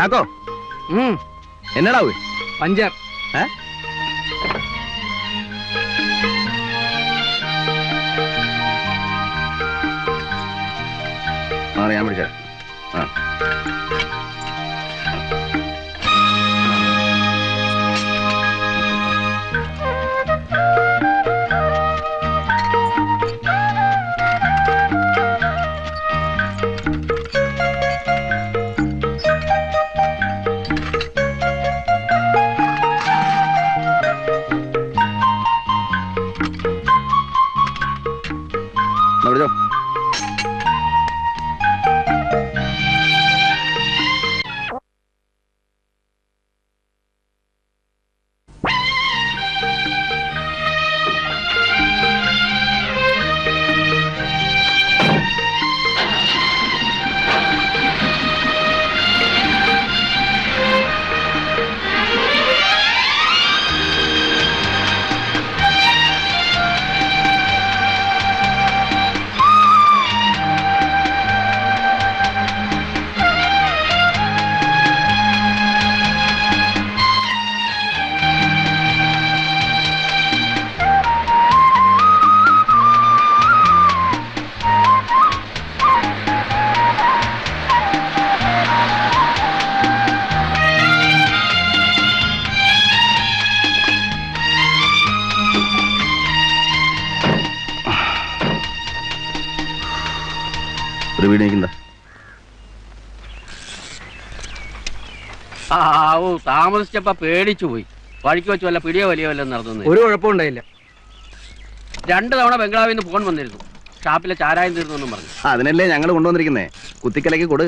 ചാക്കോ. എന്നടാ പഞ്ചർ. ഏ? ഞാൻ പിടിച്ചേരാം. ആ. ആവൂ താമസിച്ചപ്പോ പേടിച്ചു പോയി. വഴിക്ക് വെച്ച് വല്ല പിടിയോ വലിയോ വല്ലതും നടന്നു ഒരു കുഴപ്പമുണ്ടായില്ല രണ്ടു തവണ ബംഗ്ലാവിൽ നിന്ന് ഫോൺ വന്നിരുന്നു. ഷാപ്പിലെ ചാരായം തീർന്നു എന്നും പറഞ്ഞു. അതിനല്ലേ ഞങ്ങൾ കൊണ്ടുവന്നിരിക്കുന്നേ? കുത്തിക്കലയ്ക്ക് കൊടു.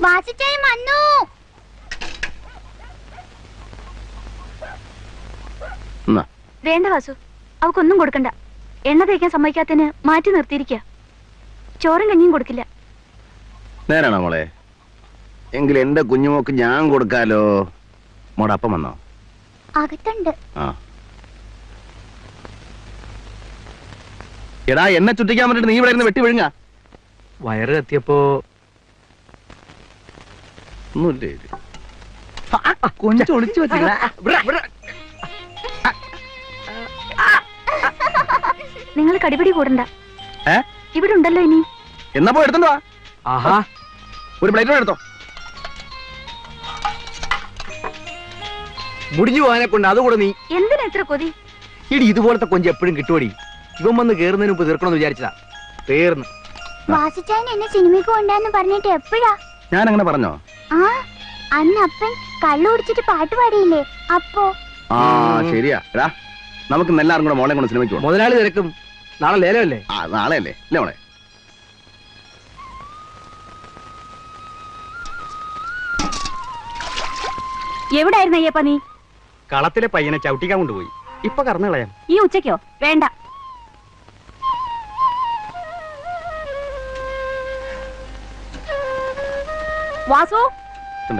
വാസിച്ചായി എന്നാ? വേണ്ട വാസു അവക്കൊന്നും കൊടുക്കണ്ട. എണ്ണ തേക്കാൻ സമ്മതിക്കാത്തതിന് മാറ്റി നിർത്തിയിരിക്കുക ചോറും കഞ്ഞിയും കൊടുക്കില്ല. നേരാണോ മോളെ? എങ്കിൽ എന്റെ കുഞ്ഞുമോക്ക് ഞാൻ കൊടുക്കാലോ? മോടെ അപ്പം വന്നോ? അകത്തുണ്ട്. ആ. എടാ എന്നെ ചുറ്റിക്കാൻ വേണ്ടിട്ട് നീ ഇവിടെ ഇരുന്ന് വെട്ടി വിഴുങ്ങ. വയറ് കത്തിയപ്പോ ഒന്നുമില്ലേ കൊഞ്ചൊളിച്ചു കൊഞ്ച് ഒളിച്ചു വെച്ചില്ല നിങ്ങൾ കടിപിടി കൂടണ്ട. ഇവിടെ ഉണ്ടല്ലോ ഇനി. എന്നാ പോയി എടുത്തോ ആഹാ. ഒരു പ്ലേറ്റ് എടുത്തോ. മുടിഞ്ഞു പോകാനെ കൊണ്ട് അതുകൂടെ നീ. എന്തിനാ എത്ര കൊതി? ഇടി ഇതുപോലത്തെ കൊഞ്ച് എപ്പോഴും കിട്ടുവടി. ഇവൻ വന്ന് കേറുന്നതിന് മുമ്പ് തീർക്കണമെന്ന് വിചാരിച്ചതാ. തീർന്ന് വാസിച്ചായൻ എന്നെ സിനിമയ്ക്ക് കൊണ്ടാന്ന് പറഞ്ഞിട്ട് എപ്പോഴാ? ഞാൻ അങ്ങനെ പറഞ്ഞോ? ആ അന്ന് അപ്പൻ കള്ളു കുടിച്ചിട്ട് പാട്ട് പാടിയില്ലേ? അപ്പോ? ആ ശരിയാ. എടാ നമുക്ക് എല്ലാവരും കൂടെ മോളെ കൊണ്ട് സിനിമയ്ക്ക് പോകാം മുതലാളി തിരക്കും. നാളെ ലേലല്ലേ ആ നാളെ അല്ലേ? ഇല്ലേ മോളെ? എവിടായിരുന്നു അയ്യപ്പ നീ? കളത്തിലെ പയ്യനെ ചവിട്ടിക്കാൻ കൊണ്ടുപോയി. ഇപ്പൊ കറന്നു കളയാം. ഈ ഉച്ചയ്ക്കോ? വേണ്ട. വാസു?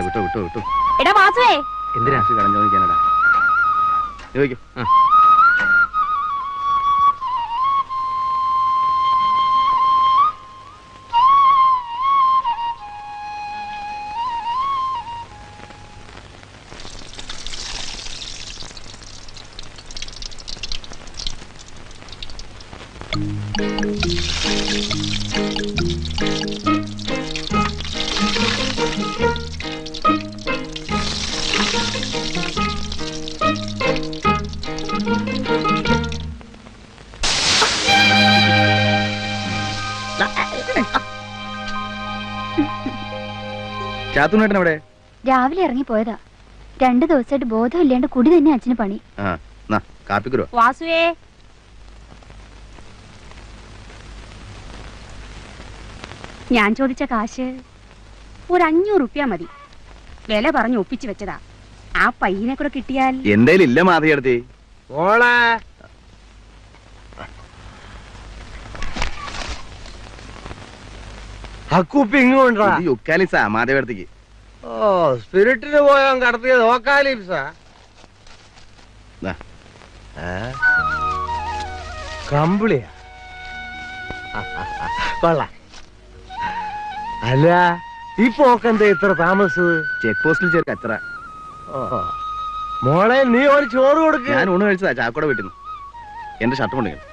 വിട്ടു വിട്ടു വിട്ടു. എടാ വാസുവേ. എന്തിനാ കടം ചോദിക്കാനടാ? ചോദിക്കും Thank you. ചാത്തുനേട്ടൻ എവിടെ? രാവിലെ ഇറങ്ങി പോയതാ. രണ്ടു ദിവസമായിട്ട് ബോധമില്ലാണ്ട് കുടി തന്നെ അച്ഛന് പണി. ആ നാ കാപ്പിക്കുരോ വാസുവേ. ഞാൻ ചോദിച്ച കാശ് ഒരു അഞ്ഞൂറ് റുപ്യ മതി. വില പറഞ്ഞ് ഒപ്പിച്ചു വെച്ചതാ. ആ പയ്യനെ കൂടെ കിട്ടിയാൽ എന്തേലും ഇല്ല മാധവിയടുത്തി. ഇങ്ങോട്ടാ യുക്കാലിസാ ഓ സ്പിരിറ്റിന് പോയാൻ കടത്തിയത് ഓക്കാലിപ്സാ. ദാ. കമ്പിളിയാ. കൊള്ളാം. അല്ല ഈ പോക്കെന്താ ഇത്ര താമസത് ചെക്ക് പോസ്റ്റിൽ ചേർക്ക് അത്ര. മോളെ നീ ഒരു ചോറ് കൊടുക്ക. ഞാൻ ഊണ് കഴിച്ചതാ ചാക്കോടെ വീട്ടിൽ നിന്ന് എന്റെ ഷർട്ട് കൊണ്ടെങ്കിൽ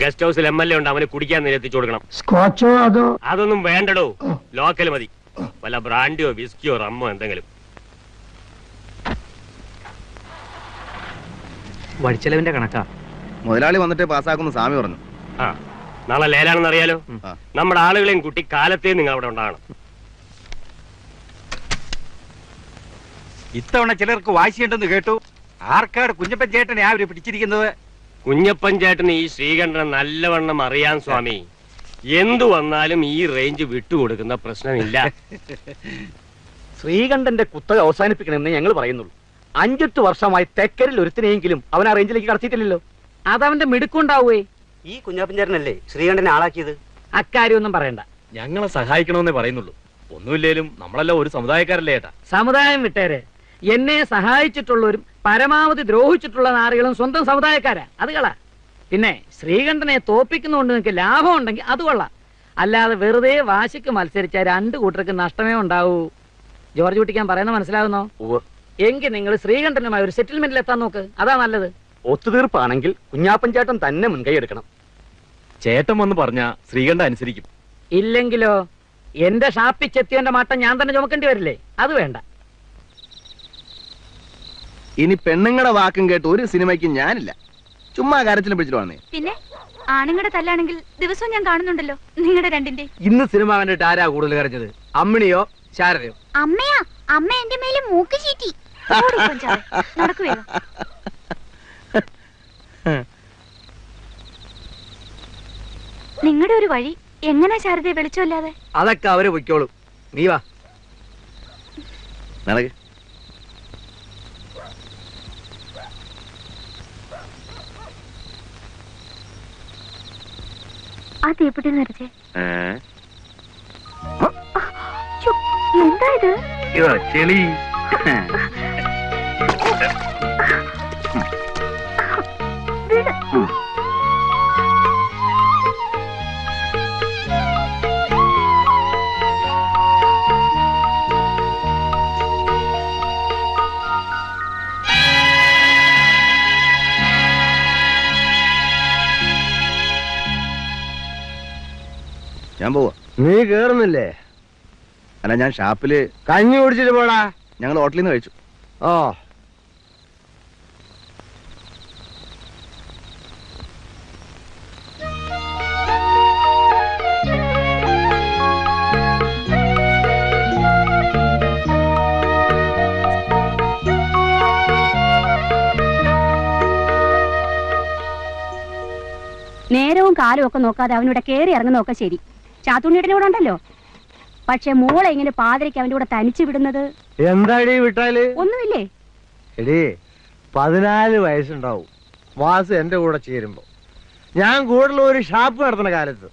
ഗസ്റ്റ് ഹൗസിൽ എം എൽ എ ഉണ്ട് അവന് കുടിക്കാൻ നിരത്തിച്ചു കൊടുക്കണം. സ്കോച്ചോ അതോ? അതൊന്നും വേണ്ടടോ. ലോക്കൽ മതി. വല്ല ബ്രാൻഡിയോ വിസ്കിയോ റമ്മോ എന്തെങ്കിലും. വഴിച്ചെലവിന്റെ കണക്കാ. മുതലാളി വന്നിട്ട് പാസ്സാക്കുന്ന സ്വാമി പറഞ്ഞു. ആ. നാളെ ലേലാണെന്ന് അറിയാലോ. നമ്മുടെ ആളുകളെയും കുട്ടി കാലത്തെയും നിങ്ങൾ അവിടെ ഉണ്ടാകണം. ഇത്തവണ ചിലർക്ക് വാശിയുണ്ടെന്ന് കേട്ടു. ആർക്കാട് കുഞ്ഞപ്പൻ ചേട്ടനെ ആ ഒരു പിടിച്ചിരിക്കുന്നത്? കുഞ്ഞപ്പൻ ചേട്ടന് ഈ ശ്രീകണ്ഠനെ നല്ലവണ്ണം അറിയാൻ സ്വാമി. എന്തു വന്നാലും ഈ റേഞ്ച് വിട്ടുകൊടുക്കുന്ന പ്രശ്നമില്ല. ശ്രീകണ്ഠന്റെ കുത്തക അവസാനിപ്പിക്കണമെന്ന് ഞങ്ങൾ പറയുന്നുള്ളൂ. അഞ്ചെട്ട് വർഷമായി തെക്കരിൽ ഒരുത്തിനെയെങ്കിലും അവൻ ആ റേഞ്ചിലേക്ക് കടത്തിയിട്ടില്ലല്ലോ. അതവന്റെ മിടുക്കുണ്ടാവുകയെ ഈ കുഞ്ഞാപ്പഞ്ചേരനല്ലേ ശ്രീകണ്ഠനെ ആളാക്കിയത്? അക്കാര്യമൊന്നും പറയണ്ട. ഞങ്ങളെ സഹായിക്കണമെന്നേ പറയുന്നുള്ളൂ. ഒന്നുമില്ലേലും നമ്മളെല്ലാം ഒരു സമുദായക്കാരല്ലേ ഏട്ടാ? സമുദായം വിട്ടേരെ. എന്നെ സഹായിച്ചിട്ടുള്ളവരും പരമാവധി ദ്രോഹിച്ചിട്ടുള്ള നാറികളും സ്വന്തം സമുദായക്കാരാ. അത് കള. പിന്നെ ശ്രീകണ്ഠനെ തോപ്പിക്കുന്നതുകൊണ്ട് നിങ്ങൾക്ക് ലാഭം ഉണ്ടെങ്കിൽ അത് കൊള്ളാം. അല്ലാതെ വെറുതെ വാശിക്ക് മത്സരിച്ച രണ്ട് കൂട്ടർക്ക് നഷ്ടമേ ഉണ്ടാവൂ. ജോർജ് കുട്ടിക്കാൻ പറയുന്ന മനസ്സിലാവുന്നോ? എങ്കിൽ നിങ്ങൾ ശ്രീകണ്ഠനുമായി ഒരു സെറ്റിൽമെന്റിൽ എത്താൻ നോക്ക്. അതാ നല്ലത്. ഒത്തുതീർപ്പാണെങ്കിൽ കുഞ്ഞാപ്പൻ ചേട്ടൻ തന്നെ മുൻകൈ എടുക്കണം. ചേട്ടൻ വന്ന് പറഞ്ഞ ശ്രീകണ്ഠ അനുസരിക്കും. ഇല്ലെങ്കിലോ? എന്റെ ഷാപ്പിൽ ചെത്തിയവന്റെ മാട്ടം ഞാൻ തന്നെ ചുമക്കേണ്ടി വരില്ലേ? അത് വേണ്ട. ഇനി പെണ്ണുങ്ങളുടെ വാക്കും കേട്ട് ഒരു സിനിമയ്ക്ക് ഞാനില്ല. ചുമ്മാ കാര്യത്തിലും പിടിച്ചിട്ട് വന്നേ. പിന്നെ? ആണുങ്ങളുടെ തല്ലാണെങ്കിൽ ദിവസവും ഞാൻ കാണുന്നുണ്ടല്ലോ. നിങ്ങളുടെ രണ്ടിന്റെ. ഇന്ന് സിനിമ കണ്ടിട്ട് ആരാ കൂടുതൽ കരഞ്ഞത്? അമ്മിണിയോ ശാരദയോ? അമ്മയാ. അമ്മ എന്റെ മേലെ മൂക്ക് ചീറ്റി. നിങ്ങളുടെ ഒരു വഴി എങ്ങനെ ശാരദയെ വെളിച്ചമില്ലാതെ? അതൊക്കെ അവർ പൊയ്ക്കോളും. നീ വാ. നടക്ക്. ആ തീപ്പെട്ടി നിറച്ചേ ഏ? എന്താ ഇത് ഇതോ ചെളി ഞാൻ പോവാ. നീ കേറുന്നില്ലേ? അല്ല ഞാൻ ഷാപ്പിൽ കഞ്ഞി കുടിച്ചിട്ട് പോടാ. ഞങ്ങൾ ഹോട്ടലിൽ നിന്ന് കഴിച്ചു. ഓ നേരവും കാലവും ഒക്കെ നോക്കാതെ അവനിവിടെ കയറി ഇറങ്ങുന്നതൊക്കെ ശരി. ചാത്തുണ്ണിയുടെ കൂടെ ഉണ്ടല്ലോ. പക്ഷെ മോളെ ഇങ്ങനെ പാതിരയ്ക്ക് അവന്റെ കൂടെ തനിച്ചു വിടുന്നത്? എന്താടി വിട്ടാൽ? ഒന്നുമില്ലേ? എടീ പതിനാല് വയസ്സുണ്ടാവും. വാസു എന്റെ കൂടെ ചേരുമ്പോ. ഞാൻ കൂടുതൽ ഒരു ഷാപ്പ് നടത്തുന്ന കാലത്ത്.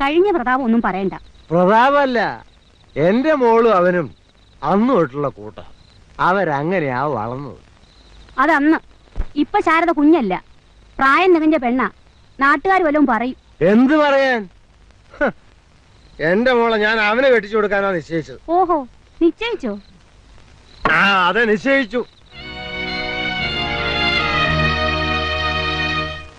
കഴിഞ്ഞ പ്രതാപം ഒന്നും പറയണ്ട. പ്രതാപല്ല എന്റെ മോളും അവനും അന്ന് തൊട്ടുള്ള കൂട്ട. അവരങ്ങനെയാ വളർന്നത്. അതന്ന്. ഇപ്പൊ ശാരദ കുഞ്ഞല്ല. പ്രായം നികഞ്ഞ പെണ്ണ. നാട്ടുകാർ വല്ലതും പറയും. എന്ത് പറയാൻ? എന്റെ മോളെ ഞാൻ അവനെ കെട്ടിച്ചു കൊടുക്കാനാ നിശ്ചയിച്ചത്. ഓഹോ നിശ്ചയിച്ചോ? ആ അതെ നിശ്ചയിച്ചു.